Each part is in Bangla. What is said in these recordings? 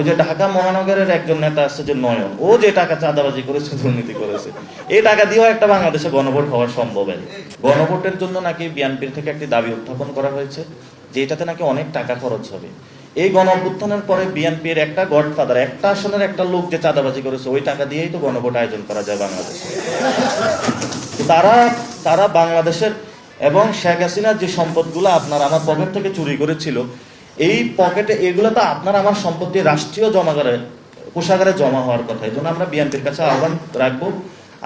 ওই যে ঢাকা মহানগরের একজন নেতা আসছে যে নয়ন, ও যে টাকা চাঁদাবাজি করেছে দুর্নীতি করেছে এই টাকা দিয়েও একটা বাংলাদেশে গণভোট হওয়া সম্ভব গণভোটের জন্য নাকি বিএনপির থেকে একটি দাবি উত্থাপন করা হয়েছে, যে এটাতে নাকি অনেক টাকা খরচ হবে। এই গণ পরে বিএনপির একটা গডফাদার, একটা আসনের একটা লোক যে চাঁদাবাজি করেছে, ওই টাকা দিয়েই তো গণভোট আয়োজন করা যায় বাংলাদেশে। তারা তারা বাংলাদেশের এবং শেখ হাসিনার যে সম্পদগুলো আপনার আমার পকেট থেকে চুরি করেছিল এই পকেটে এগুলো তো আপনার আমার সম্পত্তি, রাষ্ট্রীয় জমাগারে কোষাগারে জমা হওয়ার কথা। এই জন্য আমরা বিএনপির কাছে আহ্বান রাখব,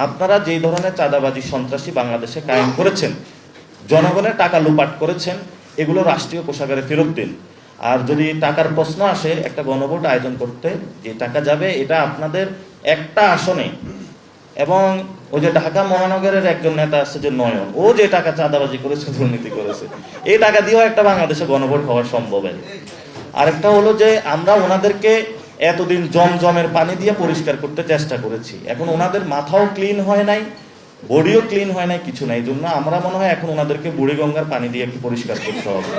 আপনারা যেই ধরনের চাঁদাবাজি সন্ত্রাসী বাংলাদেশে কায়েম করেছেন, জনগণের টাকা লুপাট করেছেন, এগুলো রাষ্ট্রীয় কোষাগারে ফেরত দিন। আর যদি টাকার প্রশ্ন আসে, একটা গণভোট আয়োজন করতে, যে টাকা যাবে, এটা আপনাদের একটা আসনে এবং ওই যে ঢাকা মহানগরের একজন নেতা আসছে যে নয়ন, ও যে টাকা চাঁদাবাজি করেছে, দুর্নীতি করেছে, এই টাকা দিয়েও একটা বাংলাদেশে গণভোট হওয়া সম্ভব। আরেকটা হলো যে আমরা ওনাদেরকে এতদিন জমজমের পানি দিয়ে পরিষ্কার করতে চেষ্টা করেছি। এখন ওনাদের মাথাও ক্লিন হয় নাই, বডিও ক্লিন হয় নাই, কিছু নাই। জন্য আমরা মনে হয় এখন ওনাদেরকে বুড়িগঙ্গার পানি দিয়ে একটু পরিষ্কার করতে হবে।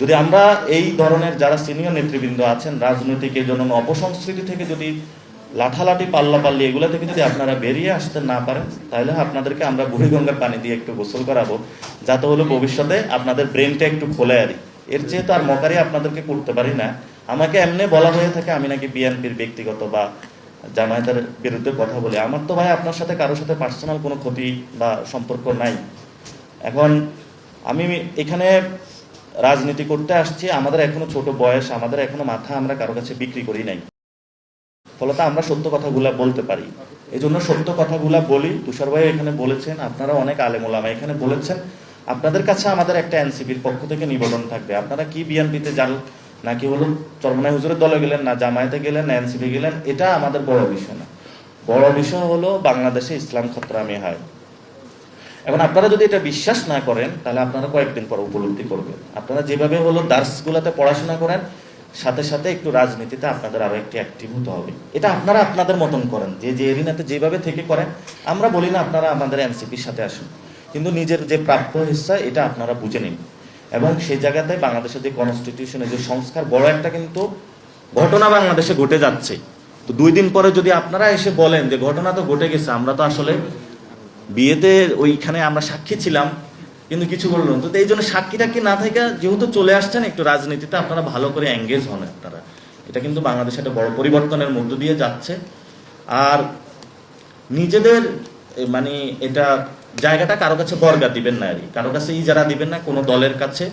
যদি আমরা এই ধরনের যারা সিনিয়র নেতৃবৃন্দ আছেন, রাজনৈতিক এই জন্য অপসংস্কৃতি থেকে যদি লাঠালাঠি, পাল্লাপাল্লি এগুলো থেকে যদি আপনারা বেরিয়ে আসতে না পারেন। তাহলে আপনাদেরকে আমরা বুড়িগঙ্গার পানি দিয়ে একটু গোসল করাবো, যাতে হলো ভবিষ্যতে আপনাদের ব্রেনটা একটু খোলে আরি এর চেয়ে তো আর মকারি আপনাদেরকে করতে পারি না। আমাকে এমনি বলা হয়ে থাকে, আমি নাকি বিএনপির ব্যক্তিগত বা জামায়াতের বিরুদ্ধে কথা বলি। আমার তো ভাই আপনার সাথে কারোর সাথে পার্সোনাল কোনো ক্ষতি বা সম্পর্ক নাই। এখন আমি এখানে রাজনীতি করতে আসছি, আমাদের এখনও ছোট বয়স, আমাদের এখনও মাথা আমরা কারও কাছে বিক্রি করি নাই। ফলত আমরা সত্য কথাগুলা বলতে পারি। এই জন্য সত্য কথাগুলা বলি। তুষার ভাই এখানে বলেছেন, আপনারা অনেক আলেমোলামা এখানে বলেছেন। আপনাদের কাছে আমাদের একটা এনসিপির পক্ষ থেকে নিবেদন থাকবে। আপনারা কি বিএনপিতে যান, নাকি হলো চরমনাই হুজুরের দলে গেলেন, না জামায়াতে গেলেন, না এনসিপি গেলেন, এটা আমাদের বড় বিষয় না। বড় বিষয় হলো বাংলাদেশে ইসলাম খতরামি হয়। এখন আপনারা যদি এটা বিশ্বাস না করেন, তাহলে আপনারা কয়েকদিন পর উপলব্ধি করবেন। আপনারা যেভাবে হলো দার্স দার্সগুলোতে পড়াশোনা করেন সাথে সাথে একটু রাজনীতিতে আপনাদের আরও একটু অ্যাক্টিভ হতে হবে। এটা আপনারা আপনাদের মতন করেন, যে যে এরিনাতে যেভাবে থেকে করেন, আমরা বলি না আপনারা আমাদের এনসিপির সাথে আসুন। কিন্তু নিজের যে প্রাপ্য হিস্সা, এটা আপনারা বুঝে নিন। এবং সেই জায়গাতে বাংলাদেশের যে কনস্টিটিউশনের যে সংস্কার, বড় একটা কিন্তু ঘটনা বাংলাদেশে ঘটে যাচ্ছে। তো দুই দিন পরে যদি আপনারা এসে বলেন যে, ঘটনা তো ঘটে গেছে, আমরা তো আসলে বিয়েতে ওইখানে আমরা সাক্ষী ছিলাম কিন্তু কিছু বলল। তো এই জন্য সাক্ষী টাক্ষী না থেকে যেহেতু চলে আসছেন, একটু রাজনীতিতে আপনারা ভালো করে এঙ্গেজ হন আপনারা এটা কিন্তু বাংলাদেশে একটা বড় পরিবর্তনের মধ্য দিয়ে যাচ্ছে আর নিজেদের মানে এটা জায়গাটা কারও কাছে বর্গা দিবেন না আর। কারও কাছে ইজারা দিবেন না কোনো দলের কাছে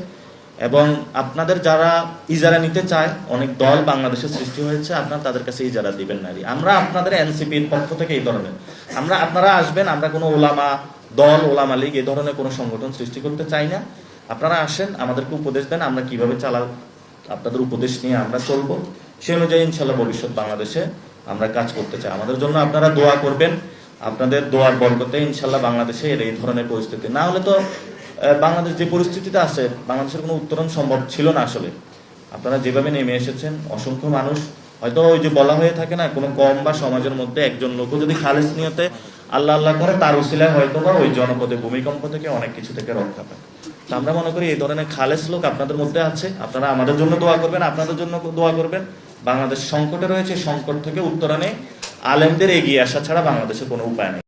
এবং আপনাদের যারা ইজারা নিতে চায়, অনেক দল বাংলাদেশে সৃষ্টি হয়েছে, আপনারা তাদের কাছে ইজারা দিবেন না। আমরা আপনাদের এনসিপির পক্ষ থেকে এই ধরনের আমরা আপনারা আসবেন, আমরা কোনো ওলামা দল, ওলামা লীগ এই ধরনের কোনো সংগঠন সৃষ্টি করতে চাই না। আপনারা আসেন, আমাদেরকে উপদেশ দেন, আমরা কীভাবে চালা আপনাদের উপদেশ নিয়ে আমরা চলবো। সে অনুযায়ী ইনশাল্লাহ ভবিষ্যৎ বাংলাদেশে আমরা কাজ করতে চাই। আমাদের জন্য আপনারা দোয়া করবেন। আপনাদের দোয়ার বরকতে ইনশাল্লাহ বাংলাদেশে এর এই ধরনের পরিস্থিতি। না হলে তো বাংলাদেশ যে পরিস্থিতিতে আছে, বাংলাদেশের কোনো উত্তরণ সম্ভব ছিল না আসলে। আপনারা যেভাবে নেমে এসেছেন, অসংখ্য মানুষ, হয়তো ওই যে বলা হয়ে থাকে না, কোনো কম বা সমাজের মধ্যে একজন লোকও যদি খালেজ নিয়তে আল্লাহ আল্লাহ করে, তার উসিলায় হয়তো বা ওই জনপদে, ভূমিকম্প থেকে অনেক কিছু থেকে রক্ষা পায়। তো আমরা মনে করি এই ধরনের খালেস লোক আপনাদের মধ্যে আছে। আপনারা আমাদের জন্য দোয়া করবেন, আপনাদের জন্য দোয়া করবেন। বাংলাদেশ সংকটে রয়েছে, সংকট থেকে উত্তরণে আলেমদের এগিয়ে আসা ছাড়া বাংলাদেশের কোনো উপায় নেই।